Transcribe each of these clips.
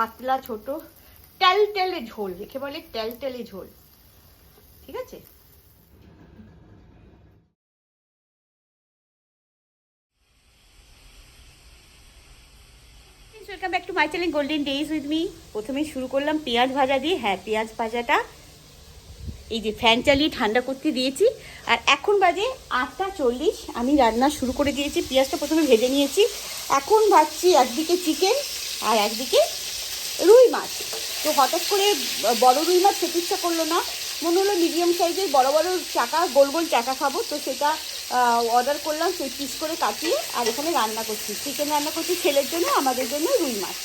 পাতলা ছোট টেল টেলে ঝোল রেখে বলে টেল টেলে ঝোল। ঠিক আছে? Welcome back to my channel golden days with me প্রথমে শুরু করলাম পেঁয়াজ ভাজা দিয়ে। হ্যাঁ পেঁয়াজ ভাজাটা এই যে ফ্যান চালিয়ে ঠান্ডা করতে দিয়েছি। আর এখন বাজে আটটা চল্লিশ। আমি রান্না শুরু করে দিয়েছি। পেঁয়াজটা প্রথমে ভেজে নিয়েছি। এখন ভাজছি একদিকে চিকেন আর একদিকে মাছ। তো হঠাৎ করে বড় রুই মাছ খেতে ইচ্ছা করল না। মনে হলো মিডিয়াম সাইজের বড় বড় চাকা, গোল গোল চাকা খাব। তো সেটা অর্ডার করলাম, সেই পিস করে কাটিয়ে, আর এখানে রান্না করছি। চিকেন রান্না করছি, ছেলের জন্য, আমাদের জন্য রুই মাছ।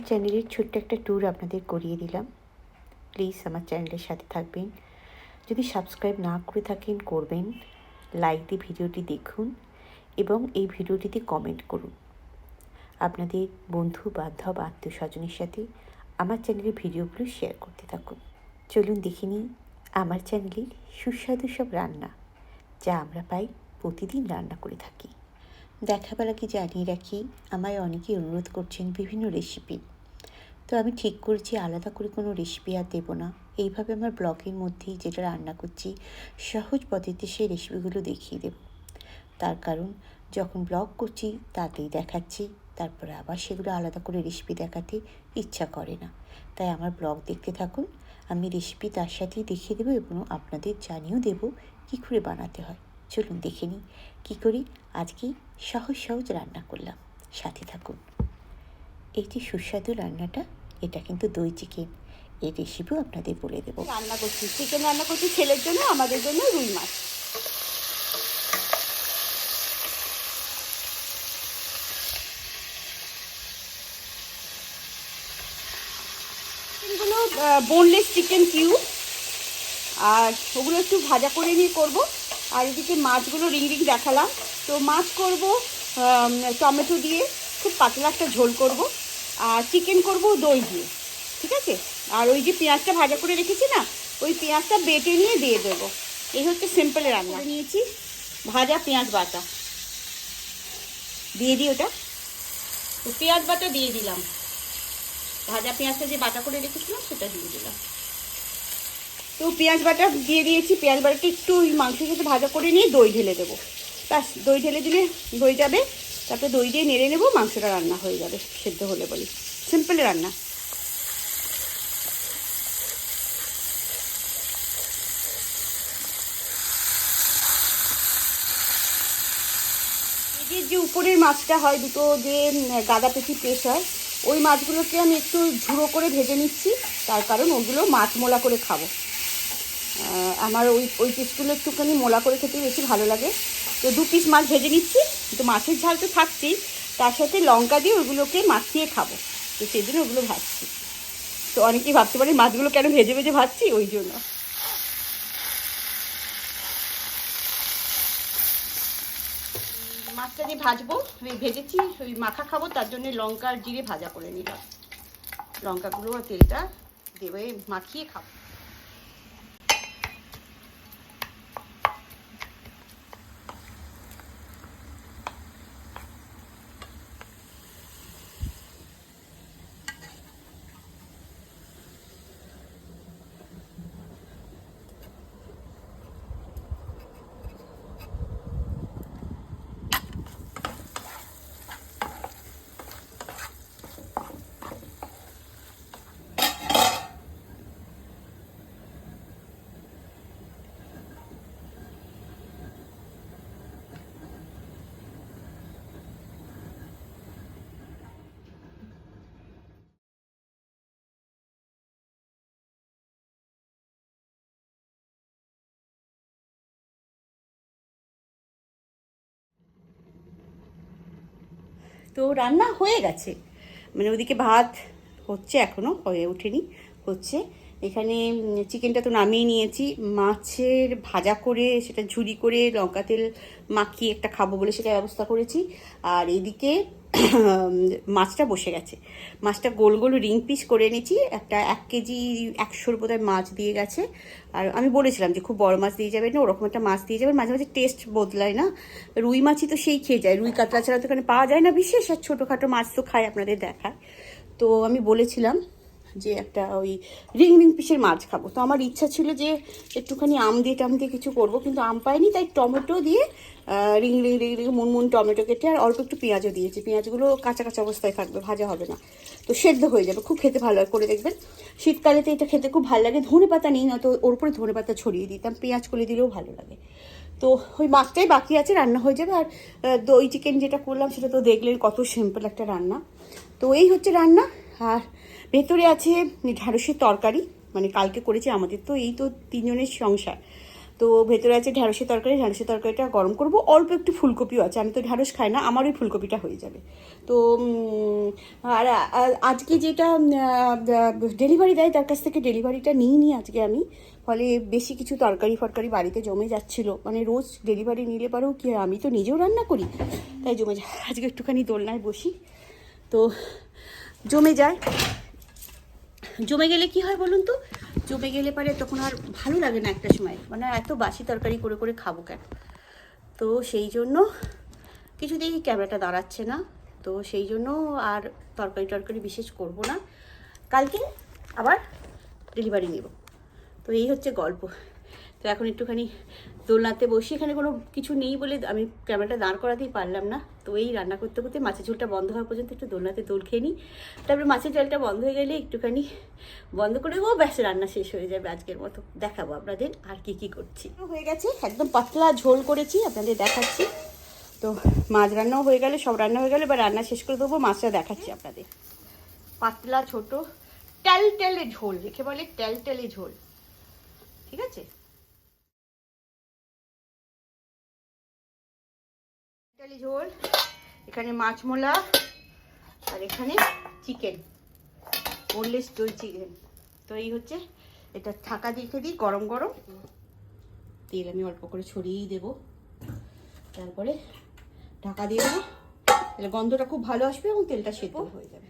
আমার চ্যানেলের ছোট্ট একটা ট্যুর আপনাদের করিয়ে দিলাম। প্লিজ আমার চ্যানেলের সাথে থাকবেন। যদি সাবস্ক্রাইব না করে থাকেন, করবেন। লাইক দিয়ে ভিডিওটি দেখুন এবং এই ভিডিওটিতে কমেন্ট করুন। আপনাদের বন্ধু, বান্ধব, আত্মীয় স্বজনের সাথে আমার চ্যানেলের ভিডিওগুলো শেয়ার করতে থাকুন। চলুন দেখে নিই আমার চ্যানেলের সুস্বাদু সব রান্না, যা আমরা পাই প্রতিদিন রান্না করে থাকি। দেখাবেলাকে জানিয়ে রাখি, আমায় অনেকেই অনুরোধ করছেন বিভিন্ন রেসিপি তো আমি ঠিক করেছি, আলাদা করে কোনো রেসিপি আর দেবো না। এইভাবে আমার ব্লগের মধ্যেই যেটা রান্না করছি, সহজ পদ্ধতিতে সেই রেসিপিগুলো দেখিয়ে দেব। তার কারণ, যখন ব্লগ করছি, তাতেই দেখাচ্ছি, তারপরে আবার সেগুলো আলাদা করে রেসিপি দেখাতে ইচ্ছা করে না। তাই আমার ব্লগ দেখতে থাকুন, আমি রেসিপি তার সাথেই দেখিয়ে দেবো এবং আপনাদের জানিয়েও দেবো কী করে বানাতে হয়। চলুন দেখে নিই কী করি। আজকে সহজ সহজ রান্না করলাম। সাথে থাকুন। এই যে সুস্বাদু রান্নাটা, এটা কিন্তু দই চিকেন। এই রেসিপিও আপনাদের বলে দেবো। রান্না করছি। চিকেন রান্না করছি ছেলের জন্য, আমাদের জন্য রুই মাছ। বোনলেস চিকেন কিউ আর ওগুলো একটু ভাজা করে নিয়ে করব। আর এদিকে মাছগুলো রিং রিং দেখালাম। তো মাছ করব টমেটো দিয়ে খুব পাতলা একটা ঝোল করব আর চিকেন করব দই দিয়ে ঠিক আছে? আর ওই যে পেঁয়াজটা ভাজা করে রেখেছি না ওই পেঁয়াজটা বেটে নিয়ে দিয়ে দেবো। এই হচ্ছে সিম্পল রান্না। নিয়েছি। ভাজা পেঁয়াজ বাটা। দিয়ে দিই ওটা। তো পেঁয়াজ বাটা দিয়ে দিলাম। ভাজা পেঁয়াজটা যে বাটা করে রেখেছিলাম সেটা দিয়ে দিলাম। তো পেঁয়াজ বাটা দিয়ে দিয়েছি, পেঁয়াজ বাটাটা একটু ওই মাংসের সাথে ভাজা করে নিয়ে দই ঢেলে দেবো। ব্যাস, দই ঢেলে দিলে দই যাবে। তারপরে দই দিয়ে নেড়ে নেব, মাংসটা রান্না হয়ে যাবে, সেদ্ধ হলে বলি। সিম্পল রান্না। এদের যে উপরের মাছটা হয়, দুটো যে গাদা পেটি পেশ হয়, ওই মাছগুলোকে আমি একটু ঝুড়ো করে ভেজে নিচ্ছি। তার কারণ ওগুলো মাছ মোলা করে খাব। আমার ওই ওই পিসগুলো একটুখানি মোলা করে খেতে বেশি ভালো লাগে। তো দু পিস মাছ ভেজে নিচ্ছি তো মাছের ঝাল তো থাকছেই। তার সাথে লঙ্কা দিয়ে ওগুলোকে মাখিয়ে খাব। তো সেই জন্য ওগুলো ভাজছি। তো অনেকেই ভাবতে পারে, মাছগুলো কেন ভেজে ভেজে ভাজছি? ওই জন্য। মাছটা যে ভাজবো ওই ভেজেছি, ওই মাখা খাব, তার জন্য লঙ্কা জিরে ভাজা করে নিলাম। লঙ্কাগুলো তেলটা দেবে, মাখিয়ে খাব। তো রান্না হয়ে গেছে। মানে ওদিকে ভাত হচ্ছে এখনও হয়ে ওঠেনি হচ্ছে। এখানে চিকেনটা তো নামিয়ে নিয়েছি। মাছের ভাজা করে, সেটা ঝুরি করে লঙ্কা তেল মাখিয়ে একটা খাব বলে সেটা ব্যবস্থা করেছি। আর এদিকে মাছটা বসে গেছে। মাছটা গোল গোল রিং পিস করে এনেছি। একটা এক কেজি একশোর বোধহয় মাছ দিয়ে গেছে। আর আমি বলেছিলাম যে খুব বড় মাছ দিয়ে যাবে না, ওরকম একটা মাছ দিয়ে যাবেন মাঝে মাঝে টেস্ট বদলায় না। রুই মাছই তো সেই খেয়ে যায়। রুই কাতলা ছাড়া তো এখানে পাওয়া যায় না। বিশেষ আর ছোটোখাটো মাছ তো খায় আপনাদের দেখায়। তো আমি বলেছিলাম যে একটা ওই রিং রিং পিসের মাছ খাব। তো আমার ইচ্ছা ছিল যে একটুখানি আম দিয়ে টাম দিয়ে কিছু করব, কিন্তু আম পাইনি, তাই টমেটো দিয়ে রিং রিং রিং রিং মুনমুন টমেটো কেটে আর অল্প একটু পেঁয়াজও দিয়েছি। পেঁয়াজগুলো কাঁচা কাঁচা অবস্থায় থাকবে, ভাজা হবে না। তো সেদ্ধ হয়ে যাবে, খুব খেতে ভালো করে দেখবেন। শীতকালে তো এটা খেতে খুব ভালো লাগে, ধনে পাতা নেই, নয়তো ওর উপরে ধনে পাতা ছড়িয়ে দিতাম, পেঁয়াজ করে দিলেও ভালো লাগে। তো ওই মাছটাই বাকি আছে, রান্না হয়ে যাবে। আর দই, চিকেন যেটা করলাম সেটা তো দেখলেন কত সিম্পল একটা রান্না। তো এই হচ্ছে রান্না, আর ভেতরে আছে ঢ্যাঁড়সের তরকারি মানে কালকে করেছি আমাদের তো, এই তো তিনজনের সংসার। তো ভেতরে আছে ঢ্যাঁড়সের তরকারি ঢ্যাঁড়সের তরকারিটা গরম করব। অল্প একটু ফুলকপিও আছে, আমি তো ঢ্যাঁড়স খাই না, আমার ওই ফুলকপিটা হয়ে যাবে। তো আর আজকে যেটা ডেলিভারি দেয়, তার কাছ থেকে ডেলিভারিটা নিই নি আজকে আমি। ফলে বেশি কিছু তরকারি ফরকারি বাড়িতে জমে যাচ্ছিল। মানে রোজ ডেলিভারি নিলে পরেও কি, আমি তো নিজেও রান্না করি। তাই জমে যায়। আজকে একটুখানি দোলনায় বসি। তো, জমে যায়। জমে গেলে কি হয় বলুন তো? জমে গেলে পারে তখন আর ভালো লাগে না একটা সময়। মানে এত বাসি তরকারি করে করে খাব কেন? তো সেই জন্য কিছুতেই ক্যামেরাটা দাঁড়াচ্ছে না। তো সেই জন্য আর তরকারি টরকারি বিশেষ করব না। কালকে আবার ডেলিভারি নেব। তো এই হচ্ছে গল্প। তো এখন একটুখানি দোলনাতে বসি। এখানে কোনো কিছু নেই বলে আমি ক্যামেরাটা দাঁড় করাতেই পারলাম না। তো এই রান্না করতে করতে মাছের ঝোলটা বন্ধ হওয়া পর্যন্ত একটু দোলনাতে দোল খেয়ে নিই। তারপরে মাছের জলটা বন্ধ হয়ে গেলে একটুখানি বন্ধ করে দেবো ব্যাস রান্না শেষ হয়ে যাবে আজকের মতো। দেখাবো আপনাদের আর কি কি করছি। হয়ে গেছে একদম পাতলা ঝোল করেছি আপনাদের দেখাচ্ছি। তো মাছ রান্নাও হয়ে গেলে সব রান্না হয়ে গেলে এবার রান্না শেষ করে দেবো মাছটা দেখাচ্ছি আপনাদের। পাতলা ছোট টেল টেলে ঝোল রেখে বলে টেল টেলে ঝোল। ঠিক আছে? টেলে ঝোল এখানে মাছ মোলা আর এখানে চিকেন বোনলেস দই চিকেন তো এই হচ্ছে এটা ঢাকা দিয়ে দিই গরম গরম। তেল আমি অল্প করে ছড়িয়েই দেবো। তারপরে ঢাকা দিয়ে দেবো। তাহলে গন্ধটা খুব ভালো আসবে এবং তেলটা সেদ্ধ হয়ে যাবে।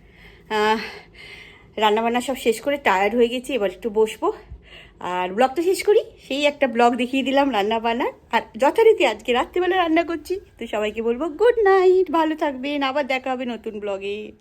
রান্নাবান্না সব শেষ করে টায়ার্ড হয়ে গেছি এবার একটু বসবো। আর ব্লগ তো শেষ করি। সেই একটা ব্লগ দেখিয়ে দিলাম রান্না বান্নার আর যথারীতি আজকে রাত্রিবেলা রান্না করছি। তো সবাইকে বলব, গুড নাইট, ভালো থাকবেন। আবার দেখা হবে নতুন ব্লগে।